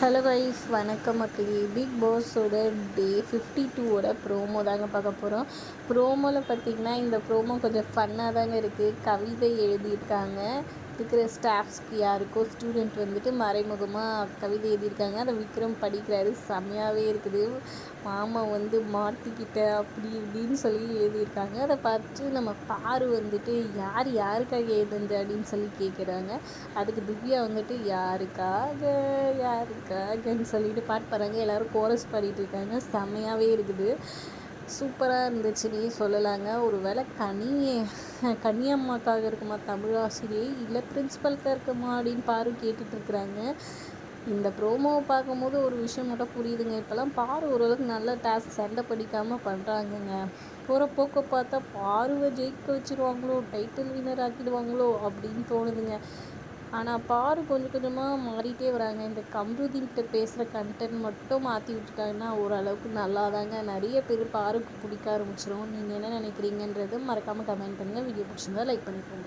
Hello guys வணக்கம் மக்களே. Big பாஸோட டே ஃபிஃப்டி டூவோட ப்ரோமோ தாங்க பார்க்க போகிறோம் ப்ரோமோவில் பார்த்தீங்கன்னா இந்த ப்ரோமோ கொஞ்சம் ஃபன்னாக தாங்க இருக்குது கவிதை எழுதியிருக்காங்க. இருக்கிற ஸ்டாஃப்ஸ்க்கு யாருக்கோ ஸ்டூடெண்ட் வந்துட்டு மறைமுகமாக கவிதை எழுதியிருக்காங்க. அதை விக்ரம் படிக்கிறாரு. செம்மையாகவே இருக்குது. மாமா வந்து மாட்டிக்கிட்ட அப்படி இப்படின்னு சொல்லி எழுதியிருக்காங்க. அதை பார்த்து நம்ம பாரு வந்துட்டு யார் யாருக்காக எழுதுந்து அப்படின்னு சொல்லி கேட்குறாங்க அதுக்கு திவ்யா வந்துட்டு யாருக்காக? இருக்காங்கன்னு சொல்லிட்டு பாட்டு பாடுறாங்க. எல்லோரும் கோரஸ் பாடிட்டு இருக்காங்க. செம்மையாகவே இருக்குது. சூப்பராக இருந்துச்சுன்னே சொல்லலாங்க. ஒரு வேளை கனி கன்னியம்மாக்காக இருக்குமா தமிழ் ஆசிரியை இல்லை பிரின்ஸிபலுக்காக இருக்குமா அப்படின்னு பாரு கேட்டுட்ருக்குறாங்க இந்த ப்ரோமோவை பார்க்கும்போது ஒரு விஷயம் மட்டும் புரியுதுங்க. இப்போல்லாம் பாரு ஓரளவுக்கு நல்ல டாஸ்க் சண்டை படிக்காமல் பண்ணுறாங்கங்க போகிற போக்க பார்த்தா பாருவை ஜெயிக்க வச்சுருவாங்களோ டைட்டில் வினர் ஆக்கிடுவாங்களோ அப்படின்னு தோணுதுங்க. ஆனால் பாரு கொஞ்சம் கொஞ்சமாக மாறிட்டே வராங்க. இந்த கம்ருதீன்கிட்ட பேசுகிற கண்டென்ட் மட்டும் மாற்றி விட்டுட்டாங்கன்னா ஓரளவுக்கு நல்லா தாங்க நிறைய பேர் பாருக்கு பிடிக்க ஆரம்பிச்சிடும் நீங்கள் என்ன நினைக்கிறீங்கன்றது மறக்காமல் கமெண்ட் பண்ணுங்கள் வீடியோ பிடிச்சிருந்தா லைக் பண்ணிக்கோங்க.